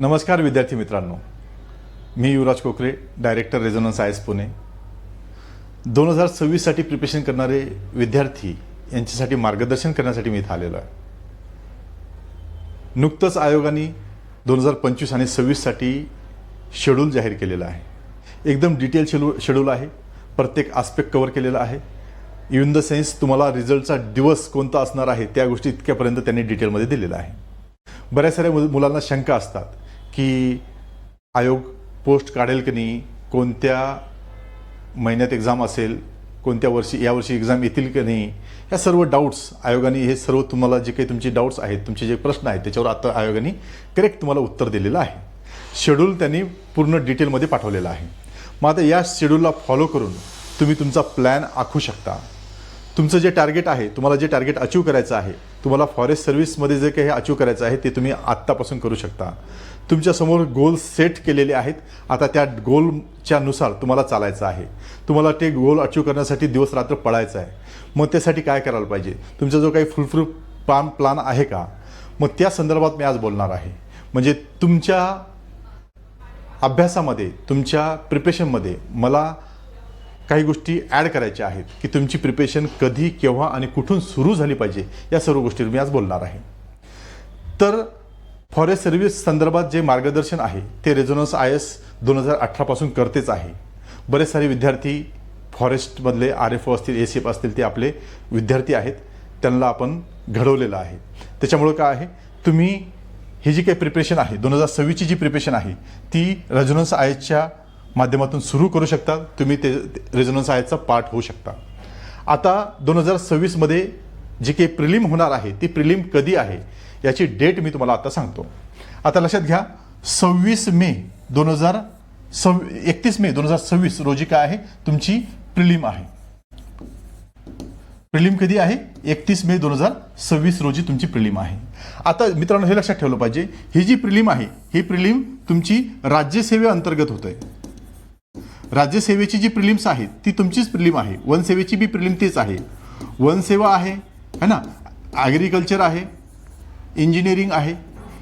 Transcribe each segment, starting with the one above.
नमस्कार विद्यार्थी मित्रांनो. मी Yuvraj Kokare director Resonance I S Pune. दोन हजार सव्वीससाठी प्रिपरेशन करणारे विद्यार्थी यांच्यासाठी मार्गदर्शन करण्यासाठी मी इथं आलेलो आहे. नुकतंच आयोगाने दोन हजार पंचवीस आणि सव्वीससाठी शेड्यूल जाहीर केलेलं आहे. एकदम डिटेल शेड्यूल शेड्यूल आहे. प्रत्येक आस्पेक्ट कवर केलेला आहे. इन द सेन्स तुम्हाला रिझल्टचा दिवस कोणता असणार आहे त्या गोष्टी इतक्यापर्यंत त्यांनी डिटेलमध्ये दिलेलं आहे. बऱ्याच साऱ्या मु- मुलांना शंका असतात. की आयोग पोस्ट काढेल की नाही कोणत्या महिन्यात एक्झाम असेल कोणत्या वर्षी यावर्षी एक्झाम येतील की नाही या सर्व डाऊट्स आयोगाने हे सर्व तुम्हाला जे काही तुमचे डाऊट्स आहेत तुमचे जे प्रश्न आहेत त्याच्यावर आता आयोगाने करेक्ट तुम्हाला उत्तर दिलेलं आहे. शेड्यूल त्यांनी पूर्ण डिटेलमध्ये पाठवलेलं आहे. मग आता या शेड्यूलला फॉलो करून तुम्ही तुमचा प्लॅन आखू शकता. तुमचं जे टार्गेट आहे तुम्हाला जे टार्गेट अचीव करायचं आहे तुम्हाला फॉरेस्ट सर्व्हिसमध्ये जे काही अचीव करायचं आहे ते तुम्ही आत्तापासून करू शकता. तुमच्यासमोर गोल सेट केलेले आहेत. आता त्या गोलच्या नुसार तुम्हाला चालायचं आहे. तुम्हाला ते गोल अचीव करण्यासाठी दिवस रात्र पळायचं आहे. मग त्यासाठी काय करायला पाहिजे? तुमचा जो काही फुलफ्रूट पाम प्लान आहे का? मग त्या संदर्भात मी आज बोलणार आहे. म्हणजे तुमच्या अभ्यासामध्ये तुमच्या प्रिपरेशनमध्ये मला काही गोष्टी ॲड करायच्या आहेत की तुमची प्रिपरेशन कधी केव्हा आणि कुठून सुरू झाली पाहिजे या सर्व गोष्टीवर मी आज बोलणार आहे. तर फॉरेस्ट सर्व्हिस संदर्भात जे मार्गदर्शन आहे ते रेझोनन्स आय एस दोन हजार अठरापासून करतेच आहे. बरेच सारे विद्यार्थी फॉरेस्टमधले आर एफ ओ असतील ए सी एफ असतील ते आपले विद्यार्थी आहेत. त्यांना आपण घडवलेलं आहे. त्याच्यामुळं काय आहे? तुम्ही ही जी काही प्रिपरेशन आहे दोन हजार सव्वीसची जी प्रिपरेशन आहे ती रेझोनन्स आय एसच्या माध्यमातून सुरू करू शकता. तुम्ही ते रेझोनन्स आयचा पार्ट होऊ शकता. आता दोन हजार सव्वीसमध्ये जी काही प्रिलिम होणार आहे ती प्रिलिम कधी आहे? याची डेट मी तुम्हाला आता सांगतो. आता लक्षात घ्या सव्वीस मे दोन हजार सव एकतीस मे दोन हजार सव्वीस रोजी काय आहे? तुमची प्रिलिम आहे. प्रिलिम कधी आहे? एकतीस मे दोन हजार सव्वीस रोजी तुमची प्रिलिम आहे. आता मित्रांनो हे लक्षात ठेवलं पाहिजे ही जी प्रिलिम आहे ही प्रिलिम तुमची राज्यसेवेअंतर्गत होत आहे राज्यसेवेची जी प्रिलिम्स आहेत ती तुमचीच प्रिलिम आहे. वनसेवेची बी प्रिलिम तीच आहे. वनसेवा आहे है ना? ॲग्रिकल्चर आहे इंजिनिअरिंग आहे.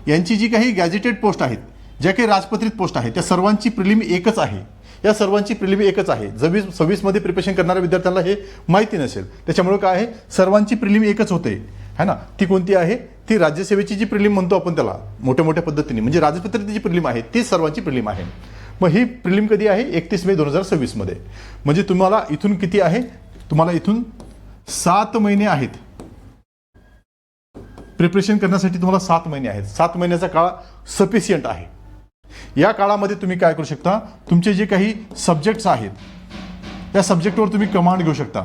यांची जी काही गॅजेटेड पोस्ट आहेत ज्या काही राजपत्रित पोस्ट आहेत त्या सर्वांची प्रिलिम एकच आहे. या सर्वांची प्रिलिम एकच आहे. जवीस सव्वीसमध्ये प्रिपरेशन करणाऱ्या विद्यार्थ्यांना हे माहिती नसेल. त्याच्यामुळे काय आहे? सर्वांची प्रिलिम एकच होते. है ना? ती कोणती आहे? ती राज्यसेवेची जी प्रिलिम म्हणतो आपण त्याला मोठ्या मोठ्या पद्धतीने. म्हणजे राजपत्रित जी प्रिलिम आहे ती सर्वांची प्रिलिम आहे. मग ही प्रिलिम कधी आहे? एकतीस मे दोन हजार सव्वीसमध्ये. म्हणजे तुम्हाला इथून किती आहे? तुम्हाला इथून सात महिने आहेत. प्रिपरेशन करण्यासाठी तुम्हाला सात महिने आहेत. सात महिन्याचा काळ सफिशियंट आहे. या काळामध्ये तुम्ही काय करू शकता? तुमचे जे काही सब्जेक्ट्स आहेत त्या सब्जेक्टवर तुम्ही कमांड घेऊ शकता.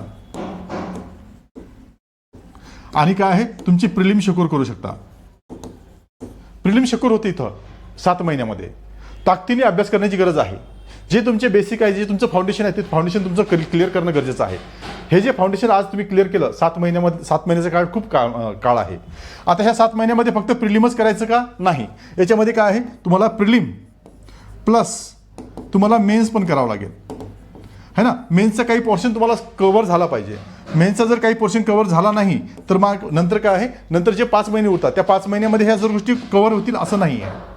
आणि काय आहे? तुमची प्रिलिम शुकूर करू शकता. प्रिलिम शुकूर होते इथं सात महिन्यामध्ये. ताकदीने अभ्यास करण्याची गरज आहे. जे तुमचे बेसिक आहे जे तुमचं फाउंडेशन आहे ते फाउंडेशन तुमचं क्लिअर करणं गरजेचं आहे. हे जे फाउंडेशन आज तुम्ही क्लिअर केलं सात महिन्यामध्ये सात महिन्याचा काळ खूप का काळ आहे. आता ह्या सात महिन्यामध्ये फक्त प्रिलिमच करायचं का? नाही. याच्यामध्ये काय आहे? तुम्हाला प्रिलिम प्लस तुम्हाला मेन्स पण करावं लागेल. है ना? मेन्सचा काही पोर्शन तुम्हाला कव्हर झाला पाहिजे. मेन्सचा जर काही पोर्शन कव्हर झाला नाही तर मग नंतर काय आहे? नंतर जे पाच महिने उरतात त्या पाच महिन्यामध्ये ह्या जर गोष्टी कव्हर होतील असं नाही आहे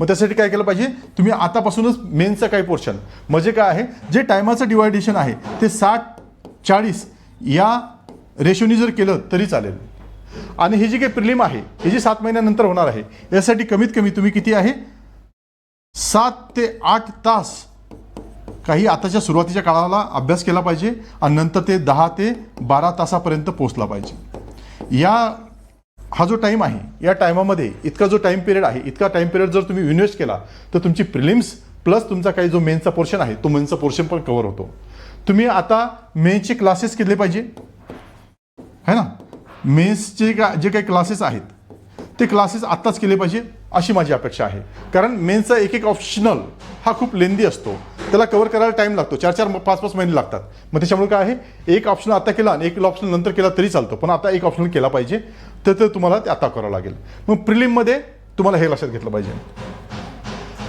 मग त्यासाठी काय केलं पाहिजे? तुम्ही आतापासूनच मेनचं काही पोर्शन म्हणजे काय आहे? जे टायमाचं डिवायडेशन आहे ते साठ चाळीस या रेशोनी जर केलं तरी चालेल. आणि हे जी काही प्रिलिम आहे ही जी सात महिन्यानंतर होणार आहे यासाठी कमीत कमी तुम्ही किती आहे? सात ते आठ तास काही आताच्या सुरुवातीच्या काळाला अभ्यास केला पाहिजे आणि नंतर ते दहा ते बारा तासापर्यंत पोचला पाहिजे. या हा जो टाईम आहे या टायमामध्ये इतका जो टाईम पिरियड आहे इतका टाईम पिरियड जर तुम्ही इन्व्हेस्ट केला तर तुमची प्रिलिम्स प्लस तुमचा काही जो मेनचा पोर्शन आहे तो मेनचा पोर्शन पण कव्हर होतो. तुम्ही आता मेनचे क्लासेस केले पाहिजे. है ना? मेन्सचे का जे काही क्लासेस आहेत ते क्लासेस आत्ताच केले पाहिजे. अशी माझी अपेक्षा आहे. कारण मेन्सचा एक एक ऑप्शनल हा खूप लेंदी असतो. त्याला कवर करायला टाईम लागतो. चार चार पाच पाच महिने लागतात. मग त्याच्यामुळे काय आहे? एक ऑप्शन आता केला आणि एक ऑप्शन नंतर केला तरी चालतो. पण आता एक ऑप्शन केला पाहिजे. तर ते तुम्हाला ते आता करावं लागेल. मग प्रिलिममध्ये तुम्हाला हे लक्षात घेतलं पाहिजे.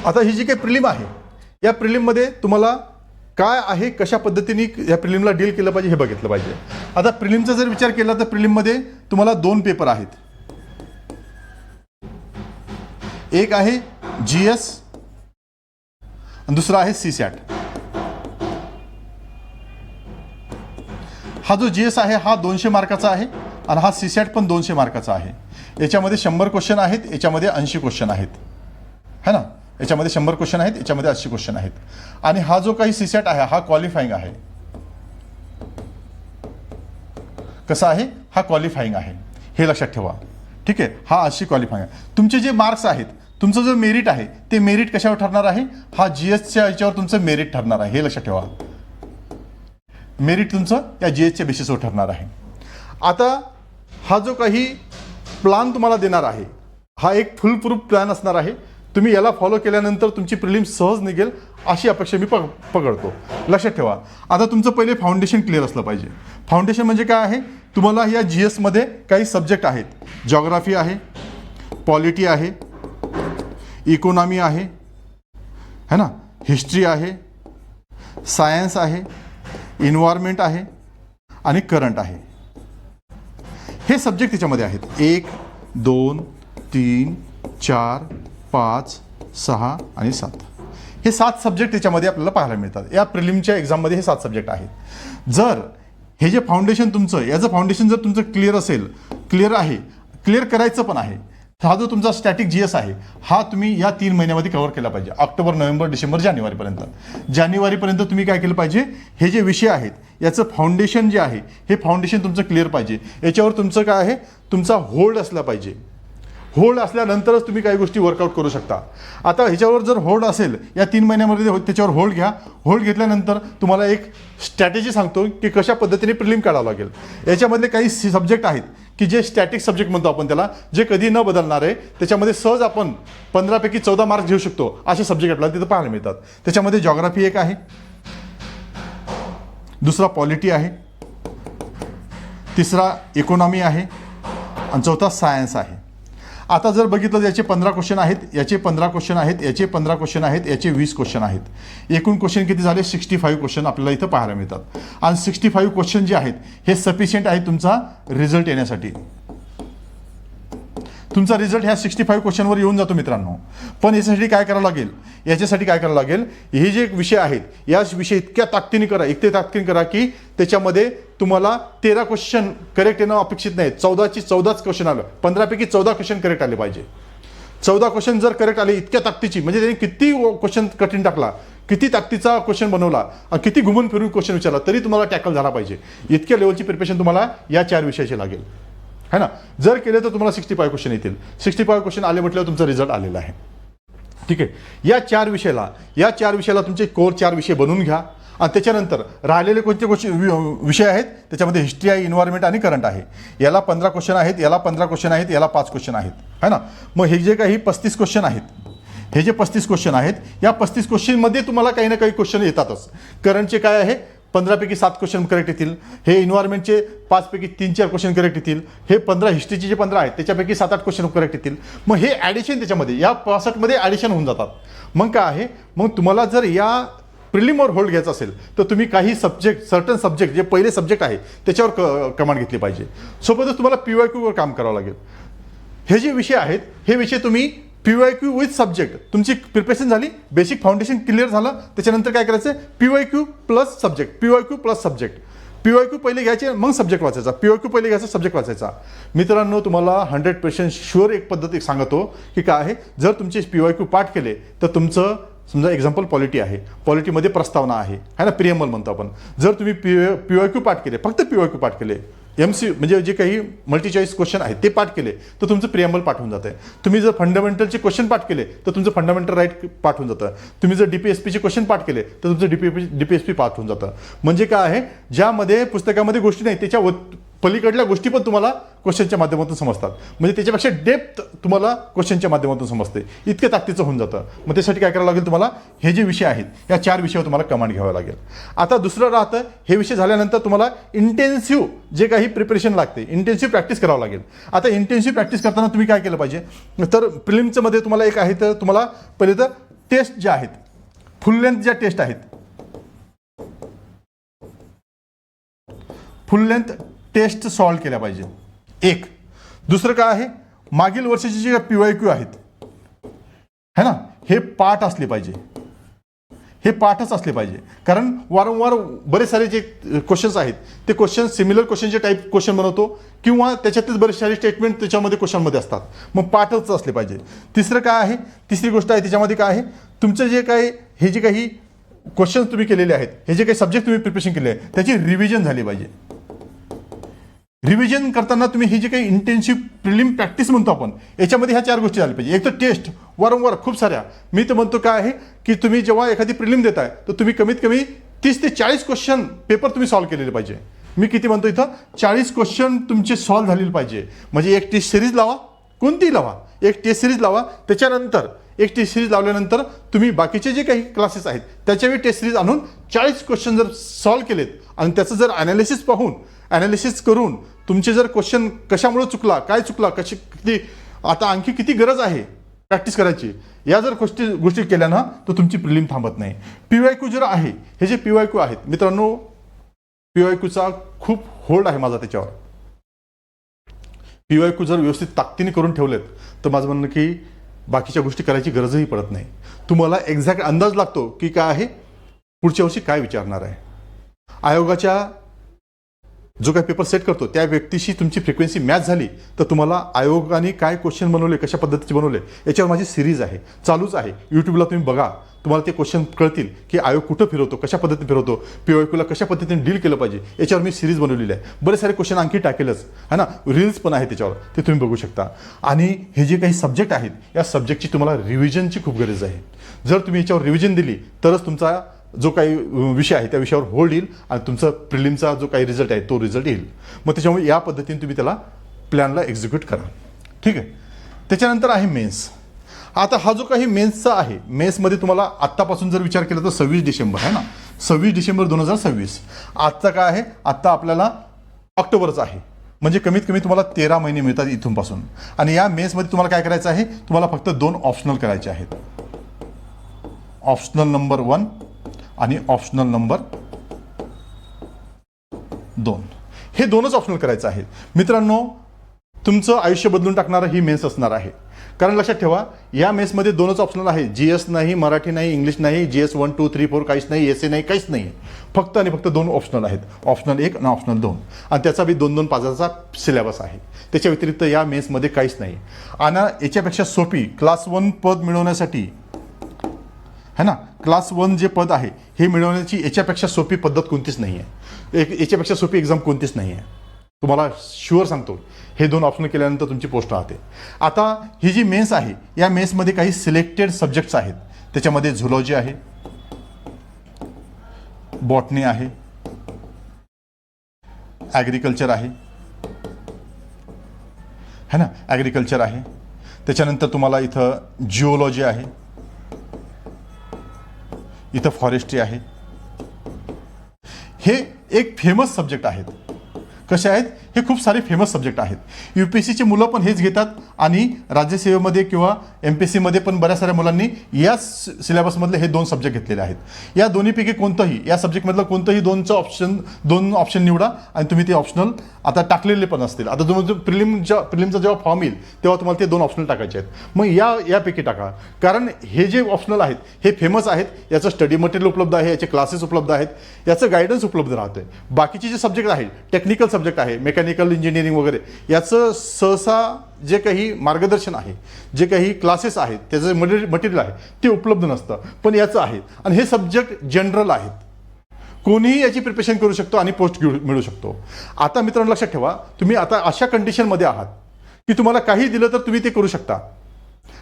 आता ही जी काही प्रिलिम आहे या प्रिलिममध्ये तुम्हाला काय आहे कशा पद्धतीने या प्रिलिमला डील केलं पाहिजे हे बघितलं पाहिजे. आता प्रिलिमचा जर विचार केला तर प्रिलिममध्ये तुम्हाला दोन पेपर आहेत. एक आहे जी एस दुसरा आहे सी सॅट हा जो जी एस आहे हा दोनशे मार्काचा आहे आणि हा सी सॅट पण दोनशे मार्काचा आहे. याच्यामध्ये शंभर क्वेश्चन आहेत याच्यामध्ये ऐंशी क्वेश्चन आहेत. है ना? याच्यामध्ये शंभर क्वेश्चन आहेत याच्यामध्ये ऐंशी क्वेश्चन आहेत. आणि हा जो काही सी सॅट आहे हा क्वालिफाईंग आहे. कसा आहे? हा क्वालिफाईंग आहे. हे लक्षात ठेवा. ठीक आहे? हा अशी क्वालिफाईंग आहे. तुमचे जे मार्क्स आहेत तुमचं जो मेरिट आहे ते मेरिट कशावर ठरणार आहे? हा जी एसच्या याच्यावर तुमचं मेरिट ठरणार आहे. हे लक्षात ठेवा. मेरिट तुमचं या जी एसच्या बेसिसवर ठरणार आहे. आता हा जो काही प्लान तुम्हाला देणार आहे हा एक फुल प्रूफ प्लॅन असणार आहे. तुम्ही याला फॉलो केल्यानंतर तुमची प्रिलिम सहज निघेल अशी अपेक्षा मी पक पकडतो. लक्षात ठेवा. आता तुमचं पहिले फाउंडेशन क्लिअर असलं पाहिजे. फाउंडेशन म्हणजे काय आहे? तुम्हाला या जी एसमध्ये काही सब्जेक्ट आहेत. जॉग्राफी आहे पॉलिटी आहे इकॉनॉमी आहे है ना? हिस्ट्री आहे सायन्स आहे इन्व्हायरमेंट आहे आणि करंट आहे. हे सब्जेक्ट त्याच्यामध्ये आहेत. एक दोन तीन चार पाच सहा आणि सात. हे सात सब्जेक्ट त्याच्यामध्ये आपल्याला पाहायला मिळतात. या प्रिलिमच्या एक्झाममध्ये हे सात सब्जेक्ट आहेत. जर हे जे फाउंडेशन तुमचं याचं फाउंडेशन जर तुमचं क्लिअर असेल क्लिअर आहे क्लिअर करायचं पण आहे हा जो तुमचा स्टॅटिक जी एस आहे हा तुम्ही या तीन महिन्यामध्ये कव्हर केला पाहिजे. ऑक्टोबर नोव्हेंबर डिसेंबर जानेवारीपर्यंत जानेवारीपर्यंत तुम्ही काय केलं पाहिजे? हे जे विषय आहेत याचं फाउंडेशन जे आहे हे फाउंडेशन तुमचं क्लिअर पाहिजे. याच्यावर तुमचं काय आहे? तुमचा होल्ड असला पाहिजे. होल्ड असल्यानंतरच तुम्ही काही गोष्टी वर्कआउट करू शकता. आता ह्याच्यावर जर होल्ड असेल या तीन महिन्यामध्ये हो- त्याच्यावर होल्ड घ्या. होल्ड घेतल्यानंतर तुम्हाला एक स्ट्रॅटेजी सांगतो की कशा पद्धतीने प्रिलिम काढावं लागेल. याच्यामधले काही सब्जेक्ट आहेत की जे स्टॅटिक सब्जेक्ट म्हणतो आपण त्याला जे कधी न बदलणार आहे. त्याच्यामध्ये सहज आपण पंधरापैकी चौदा मार्क्स घेऊ शकतो असे सब्जेक्ट आपल्याला तिथं पाहायला मिळतात. त्याच्यामध्ये जॉग्राफी एक आहे. दुसरा पॉलिटी आहे. तिसरा इकॉनॉमी आहे. आणि चौथा सायन्स आहे. आता जर बघितलं याचे पंधरा क्वेश्चन आहेत याचे पंधरा क्वेश्चन आहेत याचे पंधरा क्वेश्चन आहेत याचे वीस क्वेश्चन आहेत. एकूण क्वेश्चन किती झाले? सिक्स्टी फाईव्ह क्वेश्चन आपल्याला इथं पाहायला मिळतात. आणि सिक्स्टी फाईव्ह क्वेश्चन जे आहेत हे सफिशियंट आहे तुमचा रिझल्ट येण्यासाठी. तुमचा रिझल्ट ह्या सिक्स्टी फाईव्ह क्वेश्चनवर येऊन जातो मित्रांनो. पण याच्यासाठी काय करावं लागेल? याच्यासाठी काय करावं लागेल? हे जे विषय आहेत या विषय इतक्या ताकदीने करा इतके ताकदीने करा की त्याच्यामध्ये तुम्हाला तेरा क्वेश्चन करेक्ट येणं अपेक्षित नाही. चौदाची चौदाच क्वेश्चन आलं. पंधरापैकी चौदा क्वेश्चन करेक्ट आले पाहिजे. चौदा क्वेश्चन जर करेक्ट आले इतक्या ताकदीची म्हणजे त्यांनी किती क्वेश्चन कठीण टाकला किती ताकदीचा क्वेश्चन बनवला किती घुमून फिरून क्वेश्चन विचारला तरी तुम्हाला टॅकल झाला पाहिजे. इतक्या लेवलची प्रिपरेशन तुम्हाला या चार विषयाची लागेल. है ना? जर केले तर तुम्हाला सिक्स्टी फाय क्वेश्चन येतील. सिक्स्टी फाय क्वेश्चन आले म्हटल्यावर तुमचा रिझल्ट आलेला आहे. ठीक आहे? या चार विषयाला या चार विषयाला तुमचे कोर चार विषय बनवून घ्या. आणि त्याच्यानंतर राहिलेले कोणते क्वेश्चन वि- विषय आहेत? त्याच्यामध्ये हिस्ट्री आहे इन्व्हायरमेंट आणि करंट आहे. याला पंधरा क्वेश्चन आहेत याला पंधरा क्वेश्चन आहेत याला पाच क्वेश्चन आहेत. है ना? मग हे जे काही पस्तीस क्वेश्चन आहेत हे जे पस्तीस क्वेश्चन आहेत या पस्तीस क्वेश्चनमध्ये तुम्हाला काही ना काही क्वेश्चन येतातच. करंटचे काय आहे? पंधरापैकी सात क्वेश्चन करेक्ट येतील. हे इन्व्हायरमेंटचे पाचपैकी तीन चार क्वेश्चन करेक्ट येतील. हे पंधरा हिस्ट्रीचे जे पंधरा आहेत त्याच्यापैकी सात आठ क्वेश्चन करेक्ट येतील. मग हे ॲडिशन त्याच्यामध्ये या पासष्टमध्ये ॲडिशन होऊन जातात. मग काय आहे? मग तुम्हाला जर या प्रिलिमवर होल्ड घ्यायचा असेल तर तुम्ही काही सब्जेक्ट सर्टन सब्जेक्ट जे पहिले सब्जेक्ट आहे त्याच्यावर क कमांड घेतली पाहिजे. सोबतच तुम्हाला पी वाय क्यूवर काम करावं लागेल. हे जे विषय आहेत हे विषय तुम्ही P Y Q with subject तुमची प्रिपरेशन झाली बेसिक फाउंडेशन क्लिअर झालं त्याच्यानंतर काय करायचं P Y Q plus subject P Y Q plus subject P Y Q पहिले घ्यायचे मग सब्जेक्ट वाचायचा. पी वाय क्यू पहिले घ्यायचा सब्जेक्ट वाचायचा. मित्रांनो तुम्हाला हंड्रेड पर्सेंट शुअर एक पद्धत एक सांगतो की काय आहे? जर तुमचे पी वाय क्यू पाठ केले तर तुमचं समजा एक्झाम्पल पॉलिटी आहे. पॉलिटीमध्ये प्रस्तावना आहे. है ना? प्रियमल म्हणतो आपण. जर तुम्ही पी पी वाय क्यू पाठ केले फक्त पी वाय क्यू पाठ केले एम सी म्हणजे जे काही मल्टी चॉईस क्वेश्चन आहेत ते पाठ केले तर तुमचं प्रियमल पाठवून जातं तुम्ही जर फंडामेंटलचे क्वेश्चन पाठ केले तर तुमचं फंडामेंटल राईट पाठवून जातं. तुम्ही जर डीपीएसपीचे क्वेश्चन पाठ केले तर तुमचं डीपी डीपीएसपी पाठवून जातं. म्हणजे काय आहे? ज्यामध्ये पुस्तकामध्ये गोष्टी नाही त्याच्या व- पलीकडल्या गोष्टी पण तुम्हाला क्वेश्चनच्या माध्यमातून समजतात. म्हणजे त्याच्यापेक्षा डेप्थ तुम्हाला क्वेश्चनच्या माध्यमातून समजते. इतकं ताकदीचं होऊन जातं. मग त्यासाठी काय करावं लागेल तुम्हाला? हे जे विषय आहेत या चार विषयावर तुम्हाला कमांड घ्यावं लागेल. आता दुसरं राहतं हे विषय झाल्यानंतर तुम्हाला इंटेन्सिव्ह जे काही प्रिपरेशन लागते इंटेन्सिव्ह प्रॅक्टिस करावं लागेल. आता इंटेन्सिव्ह प्रॅक्टिस करताना तुम्ही काय केलं पाहिजे? तर प्रिलिम्समध्ये तुम्हाला एक आहे तर तुम्हाला पहिले तर टेस्ट ज्या आहेत फुल लेंथ ज्या टेस्ट आहेत फुल लेंथ टेस्ट सॉल्व केल्या पाहिजे. एक. दुसरं काय आहे? मागील वर्षाचे जे पी वाय क्यू आहेत है ना? हे पाठ असले पाहिजे. हे पाठच असले पाहिजे. कारण वारंवार बरेच सारे जे क्वेश्चन्स आहेत ते क्वेश्चन सिमिलर क्वेश्चनचे टाईप क्वेश्चन बनवतो किंवा त्याच्यातलेच बरेच सारे स्टेटमेंट त्याच्यामध्ये क्वेश्चनमध्ये असतात. मग पाठच असले पाहिजे. तिसरं काय आहे? तिसरी गोष्ट आहे त्याच्यामध्ये काय आहे? तुमचं जे काही हे जे काही क्वेश्चन्स तुम्ही केलेले आहेत हे जे काही सब्जेक्ट तुम्ही प्रिपरेशन केले आहे त्याची रिव्हिजन झाली पाहिजे. रिव्हिजन करताना तुम्ही ही जी काही इंटेन्सिव्ह प्रिलिम प्रॅक्टिस म्हणतो आपण याच्यामध्ये ह्या चार गोष्टी झाल्या पाहिजे. एक तर टेस्ट वारंवार खूप साऱ्या. मी तर म्हणतो काय आहे की तुम्ही जेव्हा एखादी प्रिलिम देताय तर तुम्ही कमीत कमी तीस ते चाळीस क्वेश्चन पेपर तुम्ही सॉल्व्ह केलेले पाहिजे. मी किती म्हणतो इथं चाळीस क्वेश्चन तुमचे सॉल्व्ह झालेले पाहिजे. म्हणजे एक टेस्ट सिरीज लावा कोणतीही लावा. एक टेस्ट सिरीज लावा त्याच्यानंतर एक टेस्ट सिरीज लावल्यानंतर तुम्ही बाकीचे जे काही क्लासेस आहेत त्याच्यावेळी टेस्ट सिरीज आणून चाळीस क्वेश्चन जर सॉल्व्ह केलेत आणि त्याचं जर ॲनालिसिस पाहून ॲनालिसिस करून तुमचे जर क्वेश्चन कशामुळे चुकला काय चुकला कशी किती आता आणखी किती गरज आहे प्रॅक्टिस करायची? या जर गोष्टी गोष्टी केल्या ना तर तुमची प्रिलिम थांबत नाही. पी वाय क्यू जर आहे हे जे पी वाय क्यू आहेत मित्रांनो पी वाय क्यूचा खूप होल्ड आहे माझा त्याच्यावर. पी वाय क्यू जर व्यवस्थित ताकदीने करून ठेवलेत तर माझं म्हणणं की बाकीच्या गोष्टी करायची गरजही पडत नाही. तुम्हाला एक्झॅक्ट अंदाज लागतो की काय आहे? पुढच्या वर्षी काय विचारणार आहे? आयोगाच्या जो काही पेपर सेट करतो त्या व्यक्तीशी तुमची फ्रिक्वेन्सी मॅच झाली तर तुम्हाला आयोगाने काय क्वेश्चन बनवले कशा पद्धतीचे बनवले याच्यावर माझी सिरीज आहे चालूच आहे. यूट्यूबला तुम्ही बघा. तुम्हाला ते क्वेश्चन कळतील की आयोग कुठं फिरवतो कशा पद्धतीने फिरवतो पीओक्यूला कशा पद्धतीने डील केलं पाहिजे याच्यावर मी सिरीज बनवलेली आहे. बरेच सारे क्वेश्चन आणखी टाकेलच. है ना? रील्स पण आहे त्याच्यावर ते तुम्ही बघू शकता. आणि हे जे काही सब्जेक्ट आहेत या सब्जेक्टची तुम्हाला रिव्हिजनची खूप गरज आहे. जर तुम्ही याच्यावर रिव्हिजन दिली तरच तुमचा जो काही विषय आहे त्या विषयावर होल्ड येईल आणि तुमचा प्रिलिमचा जो काही रिझल्ट आहे तो रिझल्ट येईल. मग त्याच्यामुळे या पद्धतीने तुम्ही त्याला प्लॅनला एक्झिक्यूट करा. ठीक आहे? त्याच्यानंतर आहे मेन्स आता हा जो काही मेन्सचा आहे मेन्समध्ये तुम्हाला आत्तापासून जर विचार केला तर सव्वीस डिसेंबर आहे ना? सव्वीस डिसेंबर दोन हजार सव्वीस. आजचा काय आहे? आत्ता आपल्याला ऑक्टोबरच आहे. म्हणजे कमीत कमी तुम्हाला तेरा महिने मिळतात इथूनपासून. आणि या मेन्समध्ये तुम्हाला काय करायचं आहे? तुम्हाला फक्त दोन ऑप्शनल करायचे आहेत. ऑप्शनल नंबर वन आणि ऑप्शनल नंबर दोन. हे दोनच ऑप्शनल करायचं आहे. मित्रांनो तुमचं आयुष्य बदलून टाकणारं ही मेन्स असणार आहे. कारण लक्षात ठेवा या मेन्समध्ये दोनच ऑप्शनल आहे. जी एस नाही मराठी नाही इंग्लिश नाही G S one two three four काहीच नाही एस ए नाही काहीच नाही. फक्त आणि फक्त दोन ऑप्शनल आहेत. ऑप्शनल एक आणि ऑप्शनल दोन. आणि त्याचा बी दोन दोन पाचाचा सिलेबस आहे. त्याच्या व्यतिरिक्त या मेन्समध्ये काहीच नाही. आणि याच्यापेक्षा सोपी क्लास वन पद मिळवण्यासाठी है ना? क्लास वन जे पद आहे हे मिळवण्याची याच्यापेक्षा सोपी पद्धत कोणतीच नाही आहे एक याच्यापेक्षा सोपी एक्झाम कोणतीच नाही आहे तुम्हाला शुअर सांगतो हे दोन ऑप्शन केल्यानंतर तुमची पोस्ट राहते. आता ही जी मेन्स आहे या मेन्समध्ये काही सिलेक्टेड सब्जेक्ट्स आहेत. त्याच्यामध्ये झुलॉजी आहे बॉटनी आहे ॲग्रिकल्चर आहे है ना? ॲग्रिकल्चर आहे. त्याच्यानंतर तुम्हाला इथं जिओलॉजी आहे. इथं फॉरेस्ट्री आहे. हे एक फेमस सब्जेक्ट आहेत. कसे आहेत? हे खूप सारे फेमस सब्जेक्ट आहेत. यू पी एस सीची मुलं पण हेच घेतात आणि राज्यसेवेमध्ये किंवा एम पी सीमध्ये पण बऱ्याच साऱ्या मुलांनी या सिलेबसमधले हे दोन सब्जेक्ट घेतलेले आहेत. या दोन्हीपैकी कोणतंही या सब्जेक्टमधलं कोणतंही दोनचं ऑप्शन दोन ऑप्शन निवडा आणि तुम्ही ते ऑप्शनल आता टाकलेले पण असतील. आता तुम्ही प्रिलिमच्या प्रिलिमचा जेव्हा फॉर्म येईल तेव्हा तुम्हाला ते दोन ऑप्शनल टाकायचे आहेत. मग या यापैकी टाका. कारण हे जे ऑप्शनल आहेत हे फेमस आहेत याचं स्टडी मटेरियल उपलब्ध आहे याचे क्लासेस उपलब्ध आहेत याचं गायडन्स उपलब्ध राहतं आहे बाकीचे जे सब्जेक्ट आहेत टेक्निकल सब्जेक्ट आहे मेकॅनिक मेकॅनिकल इंजिनिअरिंग वगैरे याचं सहसा जे काही मार्गदर्शन आहे जे काही क्लासेस आहेत त्याचं मटेरि मटेरियल आहे ते उपलब्ध नसतं. पण याचं आहे. आणि हे सब्जेक्ट जनरल आहेत. कोणीही याची प्रिपरेशन करू शकतो आणि पोस्ट घेऊ मिळू शकतो. आता मित्रांनो लक्षात ठेवा तुम्ही आता अशा कंडिशनमध्ये आहात की तुम्हाला काही दिलं तर तुम्ही ते करू शकता.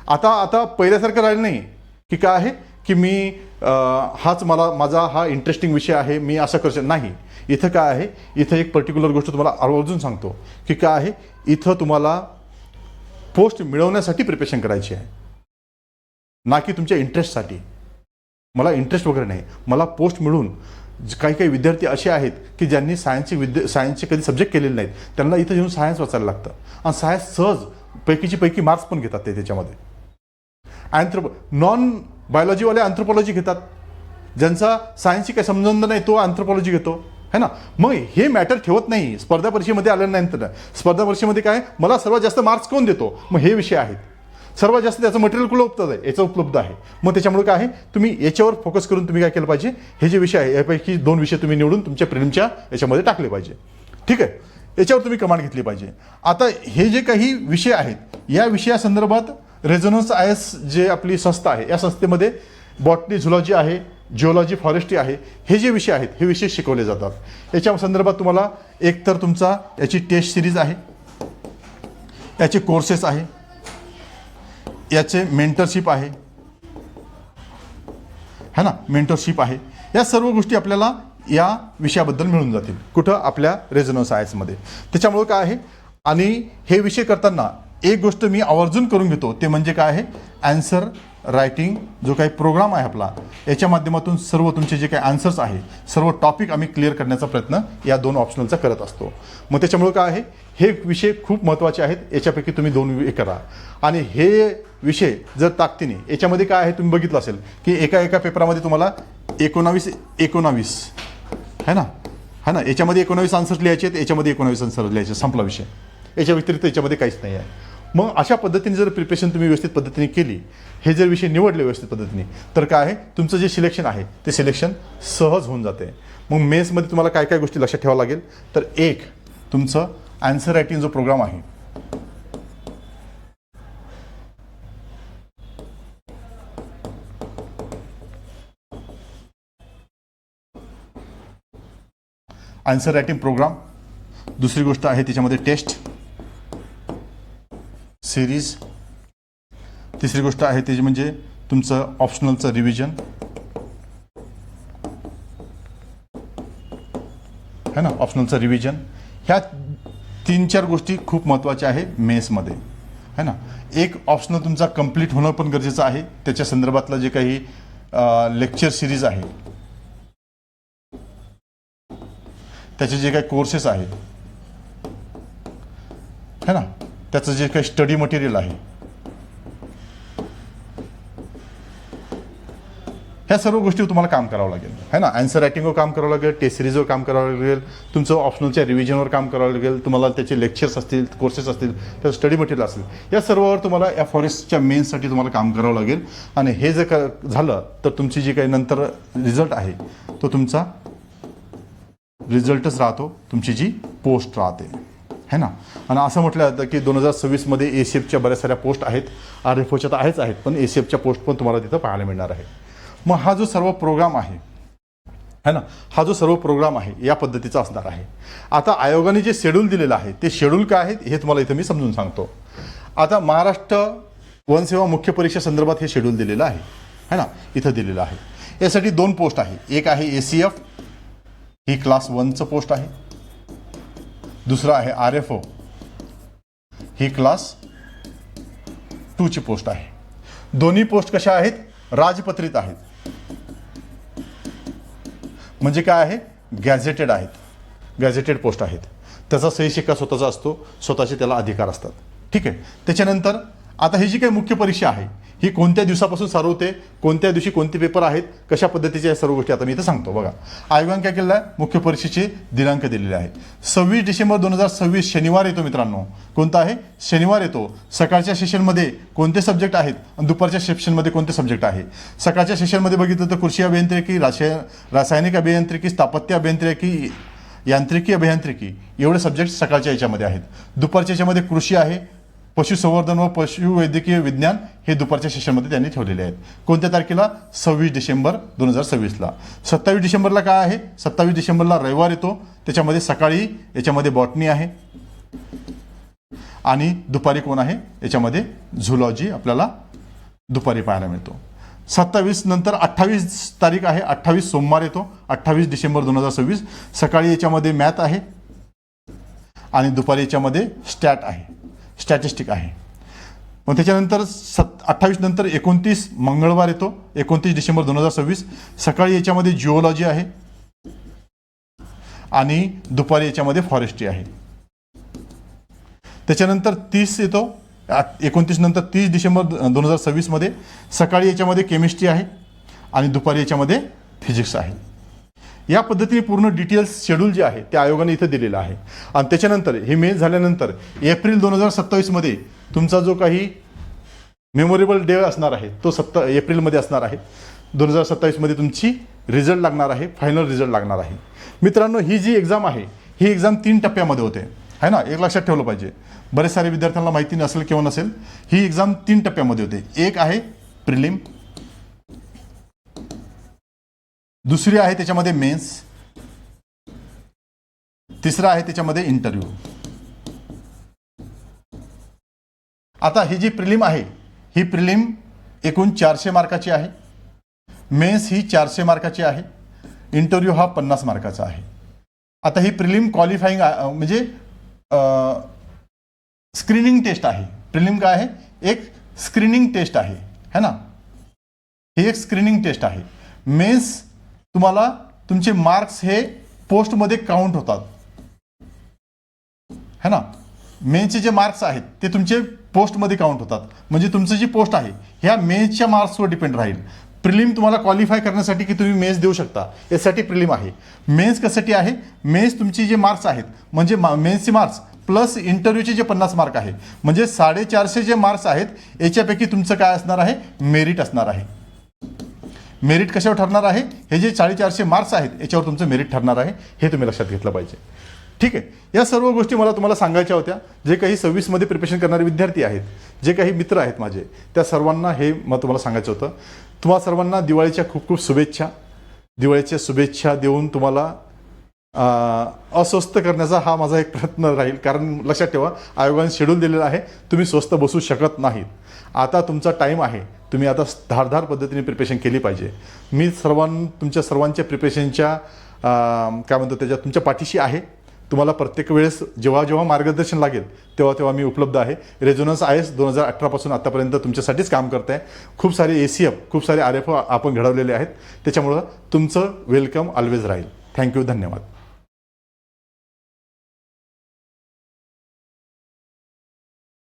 आता आता पहिल्यासारखं राहिलं नाही. की काय आहे? की मी हाच मला माझा हा इंटरेस्टिंग विषय आहे मी असं करू शकत नाही. इथं काय आहे? इथं एक पर्टिक्युलर गोष्ट तुम्हाला आवर्जून सांगतो की काय आहे? इथं तुम्हाला पोस्ट मिळवण्यासाठी प्रिपरेशन करायची आहे. ना की तुमच्या इंटरेस्टसाठी मला इंटरेस्ट वगैरे नाही. मला पोस्ट मिळून काही काही विद्यार्थी असे आहेत की ज्यांनी सायन्सचे विद्या सायन्सचे कधी सब्जेक्ट केलेले नाहीत. त्यांना इथं येऊन सायन्स वाचायला लागतं. आणि सायन्स सहज पैकीची पैकी मार्क्स पण घेतात ते त्याच्यामध्ये. अँथ्रोप नॉन बायोलॉजीवाले अँथ्रोपॉलॉजी घेतात. ज्यांचा सायन्सशी काही संबंध नाही तो अँथ्रोपॉलॉजी घेतो. है ना? मग हे मॅटर ठेवत नाही. स्पर्धा परीक्षेमध्ये आल्यानंतर स्पर्धा परीक्षेमध्ये काय? मला सर्वात जास्त मार्क्स कोण देतो? मग हे विषय आहेत. सर्वात जास्त त्याचं मटेरियल कुठलं उपलब्ध आहे? याचं उपलब्ध आहे. मग त्याच्यामुळे काय आहे? तुम्ही याच्यावर फोकस करून तुम्ही काय केलं पाहिजे? हे जे विषय आहे यापैकी दोन विषय तुम्ही निवडून तुमच्या प्रेमच्या याच्यामध्ये टाकले पाहिजे. ठीक आहे? याच्यावर तुम्ही कमांड घेतली पाहिजे. आता हे जे काही विषय आहेत या विषयासंदर्भात रेझोनन्स आय एस जे आपली संस्था आहे या संस्थेमध्ये बॉटनी झुलॉजी आहे जिओलॉजी फॉरेस्ट्री आहे हे जे विषय आहेत हे विषय शिकवले जातात. याच्या संदर्भात तुम्हाला एकतर तुमचा याची टेस्ट सिरीज आहे याचे कोर्सेस आहे याचे मेंटरशिप आहे है ना? मेंटरशिप आहे. या सर्व गोष्टी आपल्याला या विषयाबद्दल मिळून जातील कुठं? आपल्या रेझोनन्स सायन्समध्ये त्याच्यामुळं काय आहे? आणि हे विषय करताना एक गोष्ट मी आवर्जून करून घेतो ते म्हणजे काय आहे? ॲन्सर रायटिंग जो काही प्रोग्राम आहे आपला याच्या माध्यमातून सर्व तुमचे जे काही आन्सर्स आहे सर्व टॉपिक आम्ही क्लिअर करण्याचा प्रयत्न या दोन ऑप्शनलचा करत असतो. मग त्याच्यामुळं काय आहे? हे विषय खूप महत्त्वाचे आहेत याच्यापैकी तुम्ही दोन हे करा. आणि हे विषय जर ताकदीने याच्यामध्ये काय आहे तुम्ही बघितलं असेल की एका एका पेपरामध्ये तुम्हाला एकोणावीस एकोणावीस. है ना? है ना? याच्यामध्ये एकोणावीस आन्सर्स लिहायचे आहेत याच्यामध्ये एकोणावीस आन्सर लिहायचे संपला विषय. याच्या व्यतिरिक्त याच्यामध्ये काहीच नाही आहे. मग अशा पद्धतीने जर प्रिपरेशन तुम्ही व्यवस्थित पद्धतीने केली हे जर विषय निवडले व्यवस्थित पद्धतीने तर काय आहे? तुमचं जे सिलेक्शन आहे ते सिलेक्शन सहज होऊन जाते. मग मेन्समध्ये तुम्हाला काय काय गोष्टी लक्षात ठेवावं लागेल? तर एक तुमचं आन्सर रायटिंग जो प्रोग्राम आहे आन्सर रायटिंग प्रोग्राम दुसरी गोष्ट आहे त्याच्यामध्ये टेस्ट सिरीज तिसरी गोष्ट आहे त्याची म्हणजे तुमचं ऑप्शनलचं रिव्हिजन है ना? ऑप्शनलचं रिव्हिजन ह्या तीन चार गोष्टी खूप महत्त्वाच्या आहे मेन्समध्ये है ना? एक ऑप्शनल तुमचा कंप्लीट होणं पण गरजेचं आहे. त्याच्या संदर्भातलं जे काही लेक्चर सिरीज आहे. त्याचे जे काही कोर्सेस आहेत. है ना? त्याचं जे काही स्टडी मटेरियल आहे. ह्या सर्व गोष्टी तुम्हाला काम करावं लागेल. है ना? अँसर रायटिंगवर काम करावं लागेल टेस्ट सिरीजवर काम करावं लागेल तुमचं ऑप्शनलच्या रिव्हिजनवर काम करावं लागेल तुम्हाला त्याचे लेक्चर्स असतील कोर्सेस असतील त्याचं स्टडी मटेरियल असेल. या सर्वावर तुम्हाला या फॉरेस्टच्या मेन्ससाठी तुम्हाला काम करावं लागेल. आणि हे जर का झालं तर तुमची जी काही नंतर रिझल्ट आहे तो तुमचा रिझल्टच राहतो तुमची जी पोस्ट राहते. है ना? आणि असं म्हटलं जातं की दोन हजार सव्वीसमध्ये ए सी एफच्या बऱ्याच साऱ्या पोस्ट आहेत. आर एफ ओच्या तर आहेच आहेत पण ए सी एफच्या पोस्ट पण तुम्हाला तिथं पाहायला मिळणार आहे मग हा जो सर्व प्रोग्राम आहे है ना? हा जो सर्व प्रोग्राम आहे या पद्धतीचा असणार आहे. आता आयोगाने जे शेड्यूल दिलेलं आहे ते शेड्यूल काय आहेत हे तुम्हाला इथं मी समजून सांगतो. आता महाराष्ट्र वनसेवा मुख्य परीक्षा संदर्भात हे शेड्यूल दिलेलं आहे है ना? इथं दिलेलं आहे. यासाठी दोन पोस्ट आहे. एक आहे ए सी एफ ही क्लास वनचं पोस्ट आहे. दुसरं आहे आर एफ ओ. ही क्लास टूची पोस्ट आहे. दोन्ही पोस्ट कशा आहेत? राजपत्रित आहेत. म्हणजे काय आहे? गॅझेटेड आहेत. गॅझेटेड पोस्ट आहेत. त्याचा सही शिक्का स्वतःचा असतो स्वतःचे त्याला अधिकार असतात. ठीक आहे? त्याच्यानंतर आता ही जी काही मुख्य परीक्षा आहे ही कोणत्या दिवसापासून चालू होते कोणत्या दिवशी कोणते पेपर आहेत कशा पद्धतीच्या या सर्व गोष्टी आता मी इथं सांगतो. बघा आयोगाने काय केलेलं आहे? मुख्य परीक्षेचे दिनांक दिलेले आहेत. सव्वीस डिसेंबर दोन हजार सव्वीस शनिवार येतो मित्रांनो. कोणता आहे? शनिवार येतो. सकाळच्या सेशनमध्ये कोणते सब्जेक्ट आहेत आणि दुपारच्या सेशनमध्ये कोणते सब्जेक्ट आहे? सकाळच्या सेशनमध्ये बघितलं तर कृषी अभियांत्रिकी रासाय रासायनिक अभियांत्रिकी स्थापत्य अभियांत्रिकी यांत्रिकी अभियांत्रिकी एवढे सब्जेक्ट सकाळच्या याच्यामध्ये आहेत. दुपारच्या याच्यामध्ये कृषी आहे पशुसंवर्धन व पशुवैद्यकीय विज्ञान हे दुपारच्या सेशनमध्ये त्यांनी ठेवलेले आहेत. कोणत्या तारखेला? सव्वीस डिसेंबर दोन हजार सव्वीसला. सत्तावीस डिसेंबरला काय आहे? सत्तावीस डिसेंबरला रविवार येतो. त्याच्यामध्ये सकाळी याच्यामध्ये बॉटनी आहे. आणि दुपारी कोण आहे? याच्यामध्ये झुलॉजी आपल्याला दुपारी पाहायला मिळतो. सत्तावीस नंतर अठ्ठावीस तारीख आहे. अठ्ठावीस सोमवार येतो. अठ्ठावीस डिसेंबर दोन हजार सव्वीस. सकाळी याच्यामध्ये मॅथ आहे. आणि दुपारी याच्यामध्ये स्टॅट आहे. स्टॅटिस्टिक आहे. मग त्याच्यानंतर सत अठ्ठावीस नंतर एकोणतीस मंगळवार येतो. एकोणतीस डिसेंबर दोन हजार सव्वीस. सकाळी याच्यामध्ये जिओलॉजी आहे. आणि दुपारी याच्यामध्ये फॉरेस्ट्री आहे. त्याच्यानंतर तीस येतो. एकोणतीस नंतर तीस डिसेंबर दोन हजार सव्वीसमध्ये सकाळी याच्यामध्ये केमिस्ट्री आहे. आणि दुपारी याच्यामध्ये फिजिक्स आहे. या पद्धतीने पूर्ण डिटेल्स शेड्यूल जे आहे ते आयोगाने इथं दिलेलं आहे. आणि त्याच्यानंतर हे मे झाल्यानंतर एप्रिल दोन हजार सत्तावीसमध्ये तुमचा जो काही मेमोरेबल डे असणार आहे तो सत्त एप्रिलमध्ये असणार आहे. दोन हजार सत्तावीसमध्ये तुमची रिझल्ट लागणार आहे फायनल रिझल्ट लागणार आहे. मित्रांनो ही जी एक्झाम आहे ही एक्झाम तीन टप्प्यामध्ये होते. आहे ना? एक लक्षात ठेवलं पाहिजे. बरेच सारे विद्यार्थ्यांना माहिती नसेल किंवा नसेल ही एक्झाम तीन टप्प्यामध्ये होते. एक आहे प्रिलिम दुसरी आहे त्याच्यामध्ये मेन्स. तिसरा आहे त्याच्यामध्ये इंटरव्ह्यू आता ही जी प्रिलिम आहे ही प्रिलिम एकूण चारशे मार्काची आहे. मेन्स ही चारशे मार्काची आहे. इंटरव्ह्यू हा पन्नास मार्काचा आहे. आता ही प्रिलिम क्वालिफाईंग म्हणजे स्क्रीनिंग टेस्ट आहे. प्रिलिम काय आहे? एक स्क्रीनिंग टेस्ट आहे. है ना? ही एक स्क्रीनिंग टेस्ट आहे. मेन्स तुम्हाला तुमचे मार्क्स हे पोस्टमध्ये काउंट होतात. है ना? मेन्सचे जे मार्क्स आहेत ते तुमचे पोस्टमध्ये काउंट होतात. म्हणजे तुमचं जी पोस्ट आहे ह्या मेन्सच्या मार्क्सवर डिपेंड राहील. प्रिलिम तुम्हाला क्वालिफाय करण्यासाठी की तुम्ही मेन्स देऊ शकता. यासाठी प्रिलिम आहे. मेन्स कशासाठी आहे? मेन्स तुमचे जे मार्क्स आहेत म्हणजे मेन्सचे मार्क्स प्लस इंटरव्ह्यूचे जे पन्नास मार्क आहे. म्हणजे साडेचारशे जे मार्क्स आहेत याच्यापैकी तुमचं काय असणार आहे? मेरिट असणार आहे. मेरिट कशावर ठरणार आहे? हे जे साडेचारशे मार्क्स आहेत याच्यावर तुमचं मेरिट ठरणार आहे हे तुम्ही लक्षात घेतलं पाहिजे. ठीक आहे? या सर्व गोष्टी मला तुम्हाला सांगायच्या होत्या. जे काही सव्वीसमध्ये प्रिपरेशन करणारे विद्यार्थी आहेत जे काही मित्र आहेत माझे त्या सर्वांना हे मला तुम्हाला सांगायचं होतं. तुम्हाला सर्वांना दिवाळीच्या खूप खूप शुभेच्छा. दिवाळीच्या शुभेच्छा देऊन तुम्हाला अस्वस्थ करण्याचा हा माझा एक प्रयत्न राहील. कारण लक्षात ठेवा आयोगाने शेड्यूल दिलेला आहे. तुम्ही स्वस्त बसू शकत नाहीत. आता तुमचा टाईम आहे. तुम्ही आता धारधार पद्धतीने प्रिपरेशन केली पाहिजे. मी सर्वां तुमच्या सर्वांच्या प्रिपरेशनच्या काय म्हणतो त्याच्या तुमच्या पाठीशी आहे. तुम्हाला प्रत्येक वेळेस जेव्हा जेव्हा मार्गदर्शन लागेल तेव्हा तेव्हा मी उपलब्ध आहे. रेझोनन्स आय एस दोन हजार अठरापासून आत्तापर्यंत तुमच्यासाठीच काम करत आहे खूप सारे ए सी एफ खूप सारे आर एफ आपण घडवलेले आहेत. त्याच्यामुळं तुमचं वेलकम ऑलवेज राहील. थँक्यू धन्यवाद.